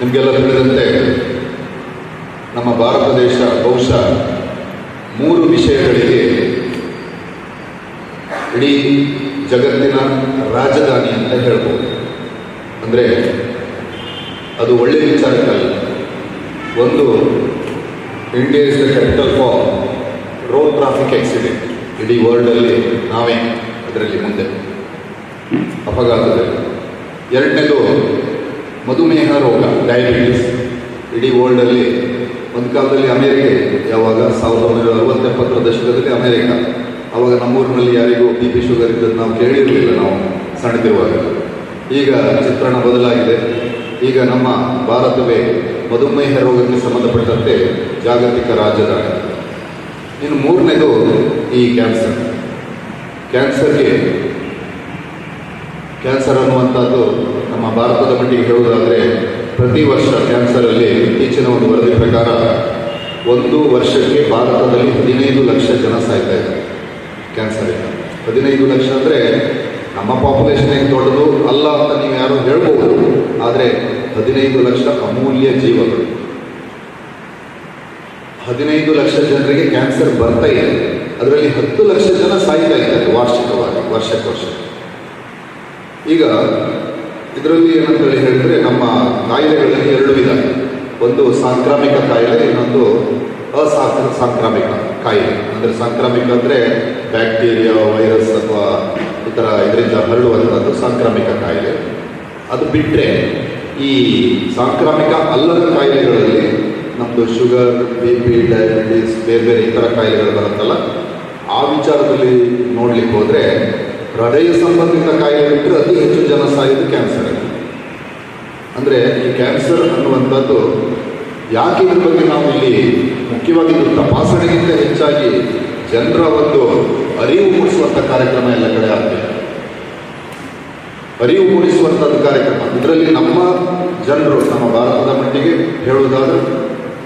ನಿಮಗೆಲ್ಲ ತಿಳಿದಂತೆ ನಮ್ಮ ಭಾರತ ದೇಶ ಬಹುಶಃ ಮೂರು ವಿಷಯಗಳಿಗೆ ಇಡೀ ಜಗತ್ತಿನ ರಾಜಧಾನಿ ಅಂತ ಹೇಳ್ಬೋದು. ಅಂದರೆ ಅದು ಒಳ್ಳೆಯ ವಿಚಾರಕ್ಕಲ್ಲ. ಒಂದು India is the capital for road traffic accident. ಇಡೀ ವರ್ಲ್ಡಲ್ಲಿ ನಾವೇ ಅದರಲ್ಲಿ ಮುಂದೆ. ಅಪಘಾತದಲ್ಲಿ. ಎರಡನೇದು ಮಧುಮೇಹ ರೋಗ ಡಯಾಬಿಟಿಸ್ ಇಡೀ ವರ್ಲ್ಡಲ್ಲಿ ಒಂದು ಕಾಲದಲ್ಲಿ ಅಮೇರಿಕೆ ಯಾವಾಗ? ಸಾವಿರದ ಒಂಬೈನೂರ ಅರವತ್ತೆಪ್ಪತ್ತರ ದಶಕದಲ್ಲಿ ಅಮೇರಿಕ. ಅವಾಗ ನಮ್ಮೂರಿನಲ್ಲಿ ಯಾರಿಗೂ ಬಿ ಪಿ ಶುಗರ್ ಇದ್ದದ್ದು ನಾವು ಕೇಳಿರಲಿಲ್ಲ ನಾವು ಸಣ್ಣದಿರುವಾಗ ಈಗ ಚಿತ್ರಣ ಬದಲಾಗಿದೆ. ಈಗ ನಮ್ಮ ಭಾರತವೇ ಮಧುಮೇಹ ರೋಗಕ್ಕೆ ಸಂಬಂಧಪಟ್ಟಂತೆ ಜಾಗತಿಕ ರಾಜಧಾನಿ. ಇನ್ನು ಮೂರನೇದು ಈ ಕ್ಯಾನ್ಸರ್ ಕ್ಯಾನ್ಸರ್ಗೆ ಕ್ಯಾನ್ಸರ್ ಅನ್ನುವಂಥದ್ದು ಭಾರತದ ಮಟ್ಟಿಗೆ ಹೇಳುವುದಾದರೆ, ಪ್ರತಿ ವರ್ಷ ಕ್ಯಾನ್ಸರಲ್ಲಿ ಇತ್ತೀಚಿನ ಒಂದು ವರದಿ ಪ್ರಕಾರ ಒಂದು ವರ್ಷಕ್ಕೆ ಭಾರತದಲ್ಲಿ ಹದಿನೈದು ಲಕ್ಷ ಜನ ಸಾಯ್ತಾ ಇದ್ದಾರೆ ಕ್ಯಾನ್ಸರಿಂದ ಹದಿನೈದು ಲಕ್ಷ ಅಂದರೆ ನಮ್ಮ ಪಾಪ್ಯುಲೇಷನ್ ಏನು ದೊಡ್ಡದು ಅಲ್ಲ ಅಂತ ನೀವು ಯಾರು ಹೇಳ್ಬೋದು, ಆದರೆ ಹದಿನೈದು ಲಕ್ಷ ಅಮೂಲ್ಯ ಜೀವಗಳು. ಹದಿನೈದು ಲಕ್ಷ ಜನರಿಗೆ ಕ್ಯಾನ್ಸರ್ ಬರ್ತಾ ಇದೆ. ಅದರಲ್ಲಿ ಹತ್ತು ಲಕ್ಷ ಜನ ಸಾಯ್ತಾ ಇದ್ದಾರೆ ವಾರ್ಷಿಕವಾಗಿ, ವರ್ಷಕ್ಕೆ ವರ್ಷ ಈಗ ಇದರಲ್ಲಿ ಏನಂತೇಳಿ ಹೇಳಿದ್ರೆ ನಮ್ಮ ಕಾಯಿಲೆಗಳಲ್ಲಿ ಎರಡು ವಿಧ. ಒಂದು ಸಾಂಕ್ರಾಮಿಕ ಕಾಯಿಲೆ, ಇನ್ನೊಂದು ಅಸಾ ಸಾಂಕ್ರಾಮಿಕ ಕಾಯಿಲೆ. ಅಂದರೆ ಸಾಂಕ್ರಾಮಿಕ ಅಂದರೆ ಬ್ಯಾಕ್ಟೀರಿಯಾ, ವೈರಸ್ ಅಥವಾ ಈ ಥರ ಇದರಿಂದ ಹರಡುವಂಥದ್ದು ಸಾಂಕ್ರಾಮಿಕ ಕಾಯಿಲೆ. ಅದು ಬಿಟ್ಟರೆ ಈ ಸಾಂಕ್ರಾಮಿಕ ಅಲ್ಲದ ಕಾಯಿಲೆಗಳಲ್ಲಿ ನಮ್ಮದು ಶುಗರ್, ಬಿ ಪಿ, ಡಯಾಬಿಟೀಸ್, ಬೇರೆ ಬೇರೆ ಇತರ ಕಾಯಿಲೆಗಳು ಬರುತ್ತಲ್ಲ, ಆ ವಿಚಾರದಲ್ಲಿ ನೋಡಲಿಕ್ಕೆ ಹೋದರೆ ಹೃದಯ ಸಂಬಂಧಿತ ಕಾಯಿಲೆ ಬಿಟ್ಟರೆ ಅತಿ ಹೆಚ್ಚು ಜನ ಸಾಯೋದು ಕ್ಯಾನ್ಸರ್ ಅಂದರೆ ಈ ಕ್ಯಾನ್ಸರ್ ಅನ್ನುವಂಥದ್ದು ಯಾಕೆ ಇದ್ರ ಬಗ್ಗೆ ನಾವು ಇಲ್ಲಿ ಮುಖ್ಯವಾಗಿ ತಪಾಸಣೆಗಿಂತ ಹೆಚ್ಚಾಗಿ ಜನರ ಒಂದು ಅರಿವು ಮೂಡಿಸುವಂಥ ಕಾರ್ಯಕ್ರಮ ಎಲ್ಲ ಕಡೆ ಆಗ್ತದೆ. ಅರಿವು ಮೂಡಿಸುವಂಥದ್ದು ಕಾರ್ಯಕ್ರಮ. ಇದರಲ್ಲಿ ನಮ್ಮ ಜನರು, ನಮ್ಮ ಭಾರತದ ಮಟ್ಟಿಗೆ ಹೇಳುವುದಾದ್ರೆ,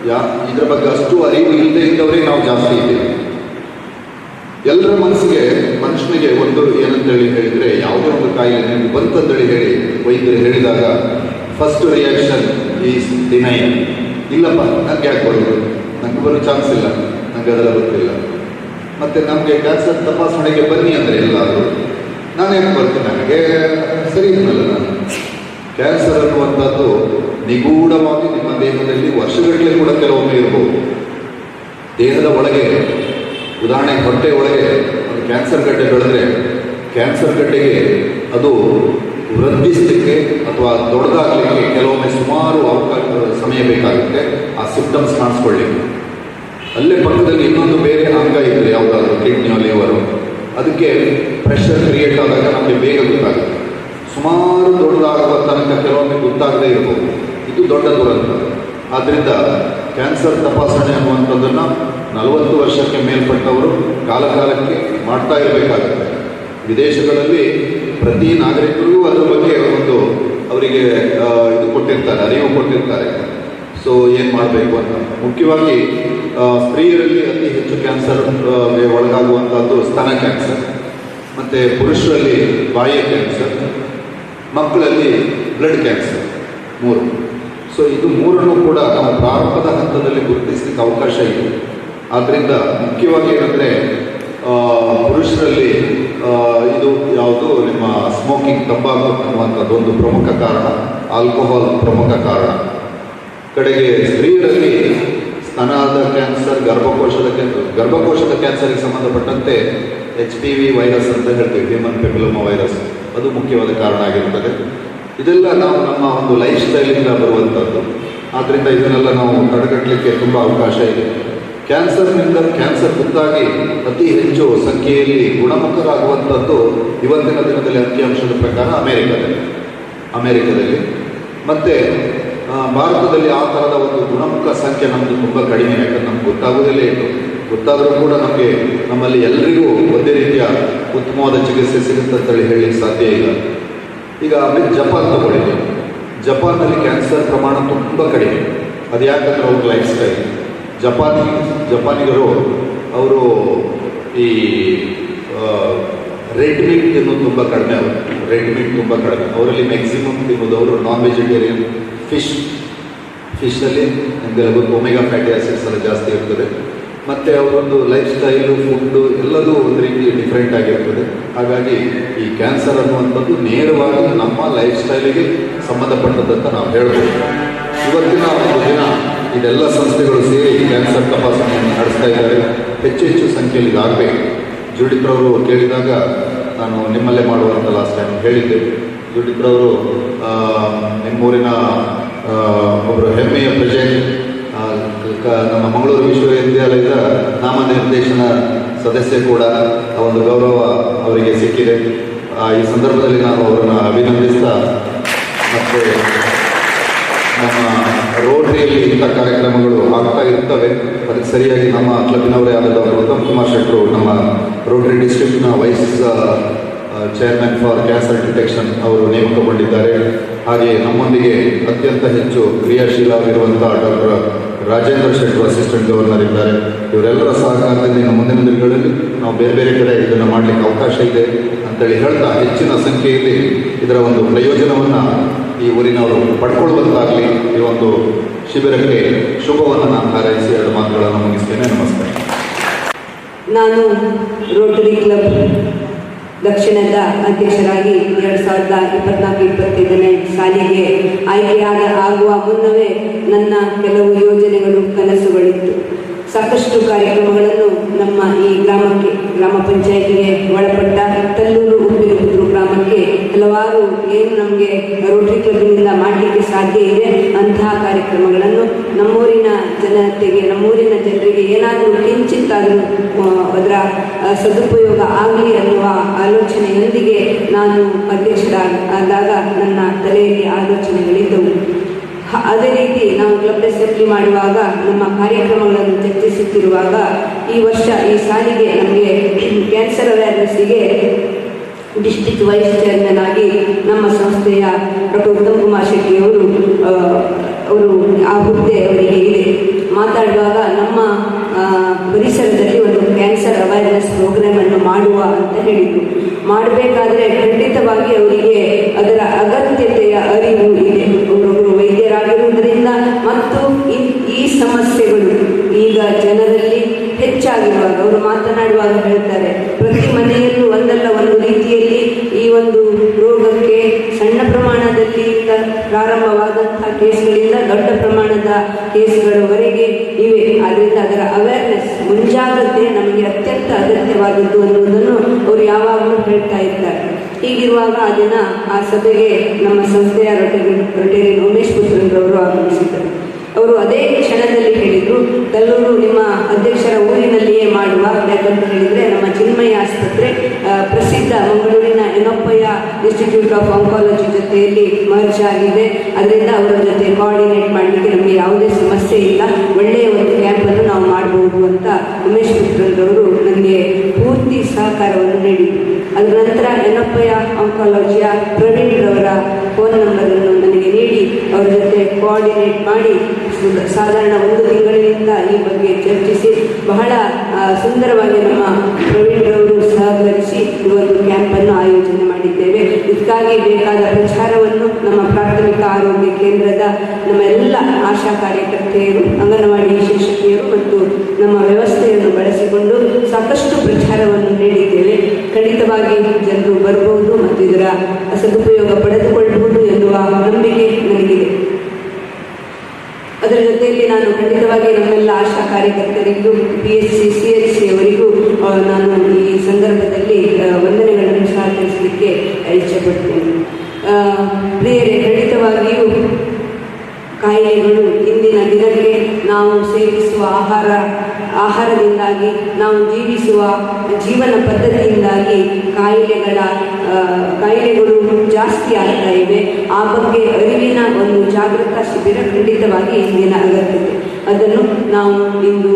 ಯಾ, ಇದ್ರ ಬಗ್ಗೆ ಅಷ್ಟು ಅರಿವು ಇಲ್ಲದೆ ಇದ್ದವರೇ ನಾವು ಜಾಸ್ತಿ ಇದ್ದೀವಿ. ಎಲ್ಲರ ಮನಸ್ಸಿಗೆ ಮನುಷ್ಯನಿಗೆ ಒಂದು ಏನಂತೇಳಿ ಹೇಳಿದರೆ, ಯಾವುದೇ ಒಂದು ಕಾಯಿಲೆ ನಿಮಗೆ ಬಂತಂತೇಳಿ ಹೇಳಿ ವೈದ್ಯರು ಹೇಳಿದಾಗ ಫಸ್ಟ್ ರಿಯಾಕ್ಷನ್ ಈಸ್ ಡಿನೈ ಇಲ್ಲಪ್ಪ ನನಗೆ ಯಾಕೆ ಬರೋದು? ನನಗೆ ಬರೋ ಚಾನ್ಸ್ ಇಲ್ಲ. ನನಗೆ ಅದರ ಗೊತ್ತಿಲ್ಲ. ಮತ್ತು ನಮಗೆ ಕ್ಯಾನ್ಸರ್ ತಪಾಸಣೆಗೆ ಬನ್ನಿ ಅಂದರೆ ಎಲ್ಲಾದರೂ, ನಾನು ಯಾಕೆ ಬರ್ತೀನಿ? ನನಗೆ ಸರಿ ಇದ್ನಲ್ಲ ನಾನು. ಕ್ಯಾನ್ಸರ್ ಅನ್ನುವಂಥದ್ದು ನಿಗೂಢವಾಗಿ ನಿಮ್ಮ ದೇಹದಲ್ಲಿ ವರ್ಷಗಟ್ಟಲೆ ಕೂಡ ಕೆಲವೊಮ್ಮೆ ಇರಬಹುದು ದೇಹದ ಒಳಗೆ ಉದಾಹರಣೆ ಹೊಟ್ಟೆ ಒಳಗೆ ಕ್ಯಾನ್ಸರ್ ಗಡ್ಡೆ ಬೆಳೆದ್ರೆ ಕ್ಯಾನ್ಸರ್ ಗಡ್ಡೆಗೆ ಅದು ವೃದ್ಧಿಸಲಿಕ್ಕೆ ಅಥವಾ ದೊಡ್ಡದಾಗಲಿಕ್ಕೆ ಕೆಲವೊಮ್ಮೆ ಸುಮಾರು ಅವಕಾಶ ಸಮಯ ಬೇಕಾಗುತ್ತೆ. ಆ ಸಿಂಪ್ಟಮ್ಸ್ ಕಾಣಿಸ್ಕೊಳ್ಳಿಕ್ಕೆ. ಅಲ್ಲೇ ಪಕ್ಕದಲ್ಲಿ ಇನ್ನೊಂದು ಬೇರೆ ಅಂಗ ಇದ್ರೆ ಯಾವುದಾದ್ರು ಕಿಡ್ನಿಯೋ ಲಿವರು. ಅದಕ್ಕೆ ಪ್ರೆಷರ್ ಕ್ರಿಯೇಟ್ ಆದಾಗ ನಮಗೆ ಬೇಗ ಗೊತ್ತಾಗುತ್ತೆ. ಸುಮಾರು ದೊಡ್ಡದಾಗುವ ತನಕ ಕೆಲವೊಮ್ಮೆ ಗೊತ್ತಾಗದೇ ಇರಬಹುದು ಇದು ದೊಡ್ಡ ದುರಂತ. ಆದ್ದರಿಂದ ಕ್ಯಾನ್ಸರ್ ತಪಾಸಣೆ ಅನ್ನುವಂಥದ್ದನ್ನು ನಲವತ್ತು ವರ್ಷಕ್ಕೆ ಮೇಲ್ಪಟ್ಟವರು ಕಾಲಕಾಲಕ್ಕೆ ಮಾಡ್ತಾ ಇರಬೇಕಾಗುತ್ತೆ. ವಿದೇಶಗಳಲ್ಲಿ ಪ್ರತಿ ನಾಗರಿಕರಿಗೂ ಅದರ ಬಗ್ಗೆ ಒಂದು ಅವರಿಗೆ ಇದು ಕೊಟ್ಟಿರ್ತಾರೆ, ಅರಿವು ಕೊಟ್ಟಿರ್ತಾರೆ. ಸೊ ಏನು ಮಾಡಬೇಕು ಅಂತ? ಮುಖ್ಯವಾಗಿ ಸ್ತ್ರೀಯರಲ್ಲಿ ಅತಿ ಹೆಚ್ಚು ಕ್ಯಾನ್ಸರ್ ಒಳಗಾಗುವಂಥದ್ದು ಸ್ತನ ಕ್ಯಾನ್ಸರ್, ಮತ್ತು ಪುರುಷರಲ್ಲಿ ಬಾಯಿಯ ಕ್ಯಾನ್ಸರ್, ಮಕ್ಕಳಲ್ಲಿ ಬ್ಲಡ್ ಕ್ಯಾನ್ಸರ್, ಮೂರು. ಸೊ ಇದು ಮೂರನ್ನು ಕೂಡ ನಾವು ಪ್ರಾರಂಭದ ಹಂತದಲ್ಲಿ ಗುರುತಿಸಲಿಕ್ಕೆ ಅವಕಾಶ ಇದೆ. ಆದ್ದರಿಂದ ಮುಖ್ಯವಾಗಿ ಏನಂದರೆ ಪುರುಷರಲ್ಲಿ ಇದು ಯಾವುದು ನಿಮ್ಮ ಸ್ಮೋಕಿಂಗ್ ತಂಬಾಕು ಅನ್ನುವಂಥದ್ದು ಒಂದು ಪ್ರಮುಖ ಕಾರಣ ಆಲ್ಕೋಹಾಲ್ ಪ್ರಮುಖ ಕಾರಣ. ಕಡೆಗೆ ಸ್ತ್ರೀಯರಲ್ಲಿ ಸ್ತನದ ಕ್ಯಾನ್ಸರ್ ಗರ್ಭಕೋಶದ ಕ್ಯಾನ್ಸರ್ ಗರ್ಭಕೋಶದ ಕ್ಯಾನ್ಸರ್ಗೆ ಸಂಬಂಧಪಟ್ಟಂತೆ ಎಚ್ ಪಿ ವಿ ವೈರಸ್ ಅಂತ ಹೇಳ್ತೀವಿ ಹ್ಯೂಮನ್ ಪೆಪಿಲೋಮಾ ವೈರಸ್ ಅದು ಮುಖ್ಯವಾದ ಕಾರಣ ಆಗಿರುತ್ತದೆ. ಇದೆಲ್ಲ ನಾವು ನಮ್ಮ ಒಂದು ಲೈಫ್ ಸ್ಟೈಲಿಂದ ಬರುವಂಥದ್ದು ಆದ್ದರಿಂದ ಇದನ್ನೆಲ್ಲ ನಾವು ತಡೆಗಟ್ಟಲಿಕ್ಕೆ ತುಂಬ ಅವಕಾಶ ಇದೆ. ಕ್ಯಾನ್ಸರ್ನಿಂದ, ಕ್ಯಾನ್ಸರ್ ಗೊತ್ತಾಗಿ ಅತಿ ಹೆಚ್ಚು ಸಂಖ್ಯೆಯಲ್ಲಿ ಗುಣಮುಖರಾಗುವಂಥದ್ದು ಇವತ್ತಿನ ದಿನದಲ್ಲಿ ಅಂಕಿಅಂಶದ ಪ್ರಕಾರ ಅಮೆರಿಕದಲ್ಲಿ. ಅಮೆರಿಕದಲ್ಲಿ. ಮತ್ತು ಭಾರತದಲ್ಲಿ ಆ ಥರದ ಒಂದು ಗುಣಮುಖ ಸಂಖ್ಯೆ ನಮ್ಮದು ತುಂಬ ಕಡಿಮೆ, ಯಾಕಂದ್ರೆ ನಮ್ಗೆ ಗೊತ್ತಾಗೋದಿಲ್ಲ ಇತ್ತು. ಗೊತ್ತಾದರೂ ಕೂಡ ನಮಗೆ ನಮ್ಮಲ್ಲಿ ಎಲ್ಲರಿಗೂ ಒಂದೇ ರೀತಿಯ ಉತ್ತಮವಾದ ಚಿಕಿತ್ಸೆ ಸಿಗುತ್ತೆ ಅಂತೇಳಿ ಹೇಳಲಿಕ್ಕೆ ಸಾಧ್ಯ ಇಲ್ಲ. ಈಗ ಆಮೇಲೆ ಜಪಾನ್ ತಗೊಳ್ಳಿ ಜಪಾನ್ನಲ್ಲಿ ಕ್ಯಾನ್ಸರ್ ಪ್ರಮಾಣ ತುಂಬ ಕಡಿಮೆ. ಅದು ಯಾಕಂದ್ರೆ ಅವ್ರ ಲೈಫ್ ಸ್ಟೈಲ್ ಜಪಾನಿ, ಜಪಾನಿಗರು ಅವರು ಈ ರೆಡ್ ಮೀಟ್ ತಿನ್ನೋದು ತುಂಬ ಕಡಿಮೆ ಅವರು. ರೆಡ್ ಮೀಟ್ ತುಂಬ ಕಡಿಮೆ. ಅವರಲ್ಲಿ ಮ್ಯಾಕ್ಸಿಮಮ್ ತಿನ್ನೋದು ಅವರು ನಾನ್ ವೆಜಿಟೇರಿಯನ್ ಫಿಶ್ ಫಿಶಲ್ಲಿ ನಿಮಗೆ ಒಮೆಗಾ ಫ್ಯಾಟಿ ಆಸಿಡ್ಸ್ ಎಲ್ಲ ಜಾಸ್ತಿ ಇರ್ತದೆ. ಮತ್ತು ಅವರೊಂದು ಲೈಫ್ ಸ್ಟೈಲು ಫುಡ್ಡು ಎಲ್ಲದೂ ಒಂದು ರೀತಿ ಡಿಫ್ರೆಂಟ್ ಆಗಿರ್ತದೆ. ಹಾಗಾಗಿ ಈ ಕ್ಯಾನ್ಸರ್ ಅನ್ನುವಂಥದ್ದು ನೇರವಾಗಿ ನಮ್ಮ ಲೈಫ್ ಸ್ಟೈಲಿಗೆ ಅಂತ ನಾವು ಹೇಳ್ಬೋದು. ಇವತ್ತಿನ ಒಂದು ದಿನ ಇದೆಲ್ಲ ಸಂಸ್ಥೆಗಳು ಸೇರಿ ಕ್ಯಾನ್ಸರ್ ತಪಾಸಣೆಯನ್ನು ನಡೆಸ್ತಾ ಇದ್ದಾರೆ. ಹೆಚ್ಚು ಹೆಚ್ಚು ಸಂಖ್ಯೆಯಲ್ಲಿ ಇದಾಗಬೇಕು ಜುಡಿತ್ರವರು ಕೇಳಿದಾಗ ನಾನು ನಿಮ್ಮಲ್ಲೇ ಮಾಡುವಂತ ಲಾಸ್ಟ್ ಟೈಮ್ ಹೇಳಿದ್ದೆ. ಜುಡಿತ್ರವರು ನಿಮ್ಮೂರಿನ ಒಬ್ಬರು ಹೆಮ್ಮೆಯ ಪ್ರಜೆ. ನಮ್ಮ ಮಂಗಳೂರು ವಿಶ್ವವಿದ್ಯಾಲಯದ ನಾಮನಿರ್ದೇಶನ ಸದಸ್ಯ ಕೂಡ ಆ ಒಂದು ಗೌರವ ಅವರಿಗೆ ಸಿಕ್ಕಿದೆ. ಈ ಸಂದರ್ಭದಲ್ಲಿ ನಾನು ಅವರನ್ನು ಅಭಿನಂದಿಸ್ತಾ ಮತ್ತು ನಮ್ಮ ರೋಟರಿಯಲ್ಲಿ ಇಂಥ ಕಾರ್ಯಕ್ರಮಗಳು ಆಗ್ತಾ ಇರ್ತವೆ. ಅದಕ್ಕೆ ಸರಿಯಾಗಿ ನಮ್ಮ ಕ್ಲಬ್ನವರೇ ಆದ ಡಾಕ್ಟರ್ ಉತ್ತಮ್ ಕುಮಾರ್ ಶೆಟ್ಟರು ನಮ್ಮ Rotary ಡಿಸ್ಟ್ರಿಕ್ಟ್ನ vice chairman for cancer detection ಅವರು ನೇಮಕಗೊಂಡಿದ್ದಾರೆ. ಹಾಗೆಯೇ ನಮ್ಮೊಂದಿಗೆ ಅತ್ಯಂತ ಹೆಚ್ಚು ಕ್ರಿಯಾಶೀಲವಾಗಿರುವಂಥ ಡಾಕ್ಟರ್ ರಾಜೇಂದ್ರ ಶೆಟ್ಟರು ಅಸಿಸ್ಟೆಂಟ್ ಗವರ್ನರ್ ಇದ್ದಾರೆ. ಇವರೆಲ್ಲರ ಸಹಕಾರದಿಂದ ಮುಂದಿನ ದಿನಗಳಲ್ಲಿ ನಾವು ಬೇರೆ ಬೇರೆ ಕಡೆ ಇದನ್ನು ಮಾಡಲಿಕ್ಕೆ ಅವಕಾಶ ಇದೆ ಅಂತೇಳಿ ಹೇಳ್ತಾ ಹೆಚ್ಚಿನ ಸಂಖ್ಯೆಯಲ್ಲಿ ಇದರ ಒಂದು ಪ್ರಯೋಜನವನ್ನು ಈ ಊರಿನವರು ಪಡ್ಕೊಳ್ಳುವಂತಾಗಲಿ ಈ ಒಂದು ಶಿಬಿರಕ್ಕೆ ಶುಭವನ್ನು ನಾನು ಹಾರೈಸಿ ಎರಡು ಮಾತುಗಳನ್ನು ಮುಗಿಸ್ತೇನೆ. ನಮಸ್ಕಾರ. ನಾನು ರೋಟರಿ ಕ್ಲಬ್ ದಕ್ಷಿಣದ ಅಧ್ಯಕ್ಷರಾಗಿ ಎರಡು ಸಾವಿರದ ಇಪ್ಪತ್ನಾಲ್ಕು ಇಪ್ಪತ್ತೈದನೇ ಸಾಲಿಗೆ ಆಯ್ಕೆಯಾದ ಆಗುವ ಮುನ್ನವೇ ನನ್ನ ಕೆಲವು ಯೋಜನೆಗಳು ಕನಸುಗಳಿತ್ತು ಸಾಕಷ್ಟು ಕಾರ್ಯಕ್ರಮಗಳನ್ನು ನಮ್ಮ ಈ ಗ್ರಾಮಕ್ಕೆ, ಗ್ರಾಮ ಪಂಚಾಯತಿಗೆ ಒಳಪಟ್ಟ ತಲ್ಲೂರು ಉಪ್ಪಿನಪುತ್ತೂರು ಗ್ರಾಮಕ್ಕೆ ಹಲವಾರು ಏನು ನಮಗೆ ರೋಟರಿ ಕ್ಲಬ್ನಿಂದ ಮಾಡಲಿಕ್ಕೆ ಸಾಧ್ಯ ಇದೆ, ಅಂತಹ ಕಾರ್ಯಕ್ರಮಗಳನ್ನು ನಮ್ಮೂರಿನ ಜನತೆಗೆ, ನಮ್ಮೂರಿನ ಜನರಿಗೆ ಏನಾದರೂ ಕಿಂಚಿತ್ತಾದರೂ ಅದರ ಸದುಪಯೋಗ ಆಗಲಿ ಅನ್ನುವ ಆಲೋಚನೆಯೊಂದಿಗೆ ನಾನು ಅಧ್ಯಕ್ಷರಾದಾಗ ನನ್ನ ತಲೆಯಲ್ಲಿ ಆಲೋಚನೆಗಳಿದ್ದವು. ಅದೇ ರೀತಿ ನಾವು ಕ್ಲಬ್ ಅಸೆಂಬ್ಲಿ ಮಾಡುವಾಗ, ನಮ್ಮ ಕಾರ್ಯಕ್ರಮಗಳನ್ನು ಚರ್ಚಿಸುತ್ತಿರುವಾಗ ಈ ವರ್ಷ ಈ ಸಾಲಿಗೆ ನಮಗೆ ಕ್ಯಾನ್ಸರ್ ಅವೇರ್ನೆಸ್ಸಿಗೆ ಡಿಸ್ಟಿಕ್ ವೈಸ್ ಚೇರ್ಮನ್ ಆಗಿ ನಮ್ಮ ಸಂಸ್ಥೆಯ ಡಾಕ್ಟರ್ ಉತ್ತಮ್ ಕುಮಾರ್ ಶೆಟ್ಟಿಯವರು ಅವರು, ಆ ಹುದ್ದೆ ಅವರಿಗೆ ಇದೆ ಮಾತಾಡುವಾಗ ನಮ್ಮ ಪರಿಸರದಲ್ಲಿ ಒಂದು ಕ್ಯಾನ್ಸರ್ ಅವೇರ್ನೆಸ್ ಪ್ರೋಗ್ರಾಮ್ ಅನ್ನು ಮಾಡುವ ಅಂತ ಹೇಳಿದರು. ಮಾಡಬೇಕಾದ್ರೆ ಖಂಡಿತವಾಗಿ ಅವರಿಗೆ ಅದರ ಅಗತ್ಯತೆಯ ಅರಿವು ಇದೆ. ಮತ್ತು ಈ- ಸಮಸ್ಯೆಗಳು ಈಗ ಜನರಲ್ಲಿ ಹೆಚ್ಚಾಗಿರುವಾಗ ಅವರು ಮಾತನಾಡುವಾಗ ಹೇಳ್ತಾರೆ, ಪ್ರತಿ ಮನೆಯಲ್ಲೂ ಒಂದಲ್ಲ ಒಂದು ರೀತಿಯಲ್ಲಿ ಈ ಒಂದು ರೋಗಕ್ಕೆ ಸಣ್ಣ ಪ್ರಮಾಣದಲ್ಲಿ ಪ್ರಾರಂಭವಾದಂತಹ ಕೇಸ್ಗಳಿಂದ ದೊಡ್ಡ ಪ್ರಮಾಣದ ಕೇಸ್ಗಳವರೆಗೆ ಇವೆ. ಆದ್ದರಿಂದ ಅದರ ಅವೇರ್ನೆಸ್ ಮುಂಜಾಗ್ರತೆ ನಮಗೆ ಅತ್ಯಂತ ಅಗತ್ಯವಾದದ್ದು ಅನ್ನುವುದನ್ನು ಅವರು ಯಾವಾಗಲೂ ಹೇಳ್ತಾ ಇರ್ತಾರೆ ಹೀಗಿರುವಾಗ ಆ ದಿನ, ಆ ಸಭೆಗೆ ನಮ್ಮ ಸಂಸ್ಥೆಯ ರೊಟೇರಿ ರೊಟೇರಿಯನ್ ಉಮೇಶ್ ಅವರು ಆಗಮಿಸಿದ್ದರು. ಅವರು ಅದೇ ಕ್ಷಣದಲ್ಲಿ ಹೇಳಿದರು ಕಲ್ಲೂರು ನಿಮ್ಮ ಅಧ್ಯಕ್ಷರ ಊರಿನಲ್ಲಿಯೇ ಮಾಡುವ ಯಾಕಂತ ಹೇಳಿದರೆ, ನಮ್ಮ ಚಿನ್ಮಯ ಆಸ್ಪತ್ರೆ ಪ್ರಸಿದ್ಧ ಮಂಗಳೂರಿನ ಎನೊಪ್ಪಯ್ಯ ಇನ್ಸ್ಟಿಟ್ಯೂಟ್ ಆಫ್ ಆಂಕಾಲಜಿ ಜೊತೆಯಲ್ಲಿ ಮರ್ಜ್ ಆಗಿದೆ. ಅದರಿಂದ ಅವರ ಜೊತೆ ಕೋಆರ್ಡಿನೇಟ್ ಮಾಡಲಿಕ್ಕೆ ನಮಗೆ ಯಾವುದೇ ಸಮಸ್ಯೆ ಇಲ್ಲ. ಒಳ್ಳೆಯ ಒಂದು ಕ್ಯಾಂಪನ್ನು ನಾವು ಮಾಡಬಹುದು ಅಂತ ಉಮೇಶ್ ಪುತ್ರರವರು ನನಗೆ ಸಹಕಾರವನ್ನು ನೀಡಿ. ಅದರ ನಂತರ ಎನಪ್ಪಯ್ಯ ಆಂಕಾಲಜಿಯ ಪ್ರವೀಣ್ ಅವರ ಫೋನ್ ನಂಬರನ್ನು ಕೋಆರ್ಡಿನೇಟ್ ಮಾಡಿ ಸಾಧಾರಣ ಒಂದು ತಿಂಗಳಿನಿಂದ ಈ ಬಗ್ಗೆ ಚರ್ಚಿಸಿ ಬಹಳ ಸುಂದರವಾಗಿ ನಮ್ಮ ಪ್ರವೀಣ್ ರವರು ಸಹಕರಿಸಿ ಈ ಒಂದು ಕ್ಯಾಂಪನ್ನು ಆಯೋಜನೆ ಮಾಡಿದ್ದೇವೆ. ಇದಕ್ಕಾಗಿ ಬೇಕಾದ ಪ್ರಚಾರವನ್ನು ನಮ್ಮ ಪ್ರಾಥಮಿಕ ಆರೋಗ್ಯ ಕೇಂದ್ರದ ನಮ್ಮ ಎಲ್ಲ ಆಶಾ ಕಾರ್ಯಕರ್ತೆಯರು, ಅಂಗನವಾಡಿ ಶಿಕ್ಷಕಿಯರು ಮತ್ತು ನಮ್ಮ ವ್ಯವಸ್ಥೆಯನ್ನು ಬಳಸಿಕೊಂಡು ಸಾಕಷ್ಟು ಪ್ರಚಾರವನ್ನು ನೀಡಿದ್ದೇವೆ. ಖಂಡಿತವಾಗಿ ಜನರು ಬರಬಹುದು ಮತ್ತು ಇದರ ಸದುಪಯೋಗ ಪಡೆದುಕೊಳ್ಳಬಹುದು ಎನ್ನುವ ನಂಬಿಕೆ ನನಗಿದೆ ಅದರ ಜೊತೆಯಲ್ಲಿ ನಾನು ಖಂಡಿತವಾಗಿ ನಮ್ಮೆಲ್ಲ ಆಶಾ ಕಾರ್ಯಕರ್ತರಿಗೂ P S C C S C ಅವರಿಗೂ ನಾನು ಈ ಸಂದರ್ಭದಲ್ಲಿ ವಂದನೆಗಳನ್ನು ಸಹ ಇಚ್ಛೆ ಪಡ್ತೇನೆ ಬೇರೆ ಖಂಡಿತವಾಗಿಯೂ ಕಾಯಿಲೆಗಳು ಇಂದಿನ ದಿನಕ್ಕೆ ನಾವು ಸೇವಿಸುವ ಆಹಾರ, ಆಹಾರದಿಂದಾಗಿ, ನಾವು ಜೀವಿಸುವ ಜೀವನ ಪದ್ಧತಿಯಿಂದಾಗಿ ಕಾಯಿಲೆಗಳ ಕಾಯಿಲೆಗಳು ಜಾಸ್ತಿ ಆಗ್ತಾ ಇವೆ. ಆ ಬಗ್ಗೆ ಅರಿವಿನ ಒಂದು ಜಾಗೃತ ಶಿಬಿರ ಖಂಡಿತವಾಗಿ ಇಂದಿನ ಅಗತ್ಯತೆ. ಅದನ್ನು ನಾವು ಇಂದು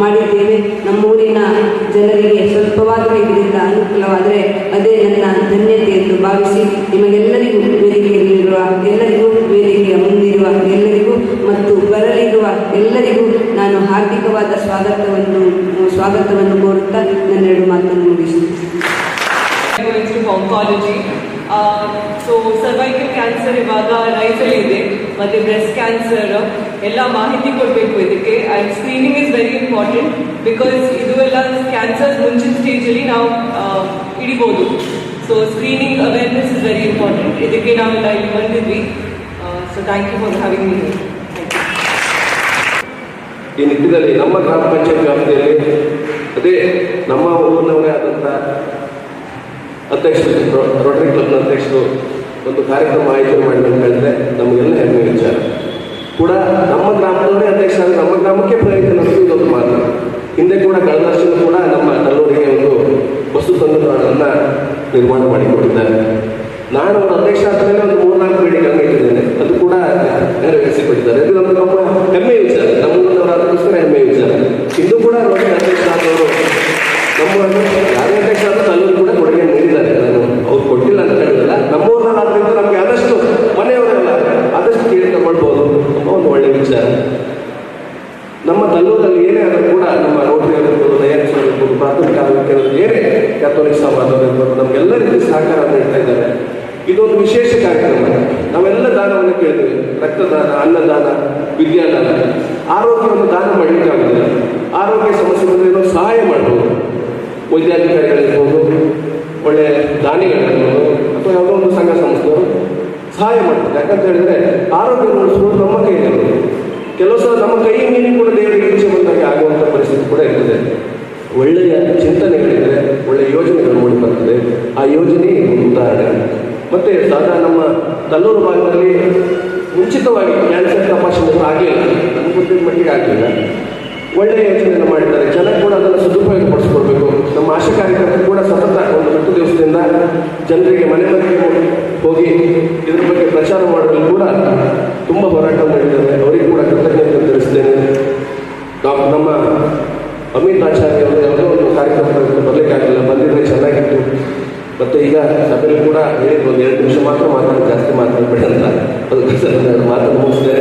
ಮಾಡಿದ್ದೇವೆ ನಮ್ಮೂರಿನ ಜನರಿಗೆ ಸ್ವಲ್ಪವಾದರೂ ಇದರಿಂದ ಅನುಕೂಲವಾದರೆ ಅದೇ ನನ್ನ ಧನ್ಯತೆ ಎಂದು ಭಾವಿಸಿ ನಿಮಗೆಲ್ಲರಿಗೂ ವೇದಿಕೆಯಲ್ಲಿರುವ ಎಲ್ಲರಿಗೂ ವೇದಿಕೆಯ ಮುಂದಿರುವ, ಎಲ್ಲರಿಗೂ ಮತ್ತು ಬರಲಿರುವ ಎಲ್ಲರಿಗೂ ನಾನು ಹಾರ್ದಿಕವಾದ ಸ್ವಾಗತವನ್ನು ಸ್ವಾಗತವನ್ನು ಕೋರುತ್ತಾ ನನ್ನೆರಡು ಮಾತನ್ನು ಮುಗಿಸುತ್ತೇನೆ. ಸೊ ಸರ್ವೈಕಲ್ ಕ್ಯಾನ್ಸರ್ ಇವಾಗ ರೈಸಲ್ಲಿ ಇದೆ. ಮತ್ತು ಬ್ರೆಸ್ಟ್ ಕ್ಯಾನ್ಸರ್ ಎಲ್ಲ ಮಾಹಿತಿ ಕೊಡಬೇಕು ಇದಕ್ಕೆ. And screening is very important because ಇದು ಎಲ್ಲ ಕ್ಯಾನ್ಸರ್ ಮುಂಚಿನ ಸ್ಟೇಜಲ್ಲಿ ನಾವು ಆ, ಹಿಡಿಬೋದು. So screening awareness is very important ಇದಕ್ಕೆ ನಾವೆಲ್ಲ ಇಲ್ಲಿ ಬಂದಿದ್ವಿ. So thank you for having me ಈ ನಿಟ್ಟಿನಲ್ಲಿ ನಮ್ಮ ಗ್ರಾಮ ಪಂಚಾಯತ್ ವ್ಯಾಪ್ತಿಯಲ್ಲಿ ಅದೇ ನಮ್ಮ ಊರಿನವರೇ ಆದಂಥ ಅಧ್ಯಕ್ಷರು ರೋಟರಿ ಕ್ಲಬ್ನ ಅಧ್ಯಕ್ಷರು ಒಂದು ಕಾರ್ಯಕ್ರಮ ಆಯೋಜನೆ ಮಾಡಿದಂತ ಹೇಳಿದ್ರೆ ನಮಗೆಲ್ಲ ಹೆಮ್ಮೆ ವಿಚಾರ. ಕೂಡ ನಮ್ಮ ಗ್ರಾಮದವರೇ ಅಧ್ಯಕ್ಷರಾದ ನಮ್ಮ ಗ್ರಾಮಕ್ಕೆ ಪ್ರಯತ್ನ ಇದೊಂದು ಹಿಂದೆ ಕೂಡ ಕಳೆದ ಕೂಡ ನಮ್ಮ ಕಲ್ಲೂರಿಗೆ ಒಂದು ವಸ್ತು ತಂತ್ರಗಳನ್ನು ನಿರ್ಮಾಣ ಮಾಡಿಕೊಟ್ಟಿದ್ದಾರೆ. ನಾನು ಅವರ ಅಧ್ಯಕ್ಷ ಆದಮೇಲೆ ಒಂದು ಮೂರ್ನಾಲ್ಕು ಬೇಡಿಕೆಗಳನ್ನು ಇಟ್ಟಿದ್ದೇನೆ. ಅದು ಕೂಡ ನೆರವೇರಿಸಿಕೊಟ್ಟಿದ್ದಾರೆ ಇದು ನಮ್ಮ ನಮ್ಮ ಹೆಮ್ಮೆಯ ವಿಚಾರ ನಮ್ಮೂರಿನವರ ಅದಕ್ಕೋಸ್ಕರ ಹೆಮ್ಮೆಯ ವಿಚಾರ ಇಂದು ಕೂಡ ರೋಟರಿ ಅಧ್ಯಕ್ಷರಾದವರು ನಮ್ಮ ಯಾರೇ ಅಧ್ಯಕ್ಷ ಆದರೂ ಅಲ್ಲೂ ಕೂಡ ಕೊಡುಗೆ ನೀಡಿದ್ದಾರೆ ನಾನು ಅವ್ರು ಕೊಟ್ಟಿಲ್ಲ ಅಂತ ಹೇಳಿಲ್ಲ ನಮ್ಮೂರಿನಾದ್ರಿಂದ ನಮಗೆ ಆದಷ್ಟು ಮನೆಯವರೆಲ್ಲ ಆದಷ್ಟು ಕೇಳಿ ತಗೊಳ್ಬೋದು ಎಂಬ ಒಂದು ಒಳ್ಳೆಯ ವಿಚಾರ ನಮ್ಮ ತಲ್ಲೂರಲ್ಲಿ ಏನೇ ಆದರೂ ಕೂಡ ನಮ್ಮ ರೋಟರಿ ಆಗಿರ್ಬೋದು ಲಯನ್ಸ್ ಆಗಿರ್ಬೋದು ಪ್ರಾಥಮಿಕ ಆರೋಗ್ಯ ಕೇಂದ್ರ ಏನೇ ಕ್ಯಾಥೋಲಿಕ್ ಸಮಾಜದವರು ನಮಗೆಲ್ಲ ರೀತಿ ಸಹಕಾರ ನೀಡ್ತಾ ಇದ್ದಾರೆ. ಇದೊಂದು ವಿಶೇಷ ಕಾರ್ಯಕ್ರಮ. ನಾವೆಲ್ಲ ದಾನವನ್ನು ಕೇಳ್ತೇವೆ. ರಕ್ತದಾನ, ಅನ್ನದಾನ, ವಿದ್ಯಾದಾನ. ಆರೋಗ್ಯವನ್ನು ದಾನ ಮಾಡಲಿಕ್ಕಾಗುದಿಲ್ಲ. ಆರೋಗ್ಯ ಸಮಸ್ಯೆ ಬಂದರೆ ನಾವು ಸಹಾಯ ಮಾಡ್ಬೋದು. ವೈದ್ಯಾಧಿಕಾರಿಗಳಿರ್ಬೋದು, ಒಳ್ಳೆ ದಾನಿಗಳಿರ್ಬೋದು ಅಥವಾ ಯಾವುದೋ ಒಂದು ಸಂಘ ಸಂಸ್ಥೆಯವರು ಸಹಾಯ ಮಾಡ್ತಾರೆ ಯಾಕಂತ ಹೇಳಿದ್ರೆ ಆರೋಗ್ಯ ಉಳಿಸುವುದು ನಮ್ಮ ಕೈಯಲ್ಲಿ. ಕೆಲವು ಸಲ ನಮ್ಮ ಕೈ ಮೀರಿ ಕೂಡ ದೇವರಿಗೆ ಇಚ್ಛೆ ಬಂದಾಗ ಆಗುವಂಥ ಪರಿಸ್ಥಿತಿ ಕೂಡ ಇರ್ತದೆ. ಒಳ್ಳೆಯ ಚಿಂತನೆಗಳಿದ್ರೆ, ಒಳ್ಳೆಯ ಯೋಜನೆಗಳು ಮೂಡಿ ಬರ್ತದೆ. ಆ ಯೋಜನೆ ಉದಾಹರಣೆ ಮತ್ತೆ ಸಾಧಾರಣ ನಮ್ಮ ತಲ್ಲೂರು ಭಾಗದಲ್ಲಿ ಮುಂಚಿತವಾಗಿ ಕ್ಯಾನ್ಸರ್ ತಪಾಸಣೆ ಆಗಲಿಲ್ಲ. ಗೊತ್ತಿದ್ದ ಮಟ್ಟಿಗೆ ಆಗಲಿಲ್ಲ. ಒಳ್ಳೆಯ ಯೋಜನೆಯನ್ನು ಮಾಡಿದ್ದಾರೆ. ಜನ ಕೂಡ ಅದನ್ನು ಸದುಪಯೋಗಪಡಿಸ್ಕೊಳ್ಬೇಕು. ನಮ್ಮ ಆಶಾ ಕಾರ್ಯಕರ್ತರು ಕೂಡ ಸತತ ಒಂದು ಹತ್ತು ದಿವಸದಿಂದ ಜನರಿಗೆ ಮನೆ ಮನೆಗೆ ಹೋಗಿ ಇದ್ರ ಬಗ್ಗೆ ಪ್ರಚಾರ ಮಾಡಲು ಕೂಡ ತುಂಬ ಹೋರಾಟ ಮಾಡಿದ್ದಾರೆ ಅವರಿಗೆ ಕೂಡ ಕೃತಜ್ಞತೆ ತಿಳಿಸ್ತೇನೆ ನಾವು ನಮ್ಮ ಅಮಿತ್ ಆಚಾರ್ಯ ಅವರು ಯಾವುದೋ ಒಂದು ಕಾರ್ಯಕ್ರಮಕ್ಕೆ ಬರಲಿಕ್ಕಾಗಲಿಲ್ಲ ಬಂದಿದ್ರೆ ಚೆನ್ನಾಗಿತ್ತು ಮತ್ತು ಈಗ ಸಭೆಯಲ್ಲಿ ಕೂಡ ಹೇಳಿದ್ರು ಒಂದು ಎರಡು ನಿಮಿಷ ಮಾತ್ರ ಮಾತಾಡಿ ಜಾಸ್ತಿ ಮಾತಾಡಬೇಡ ಅಂತ. ಅದಕ್ಕೋಸ್ಕರ ನಾನು ಮಾತನ್ನು ನಮಸ್ಕಾರ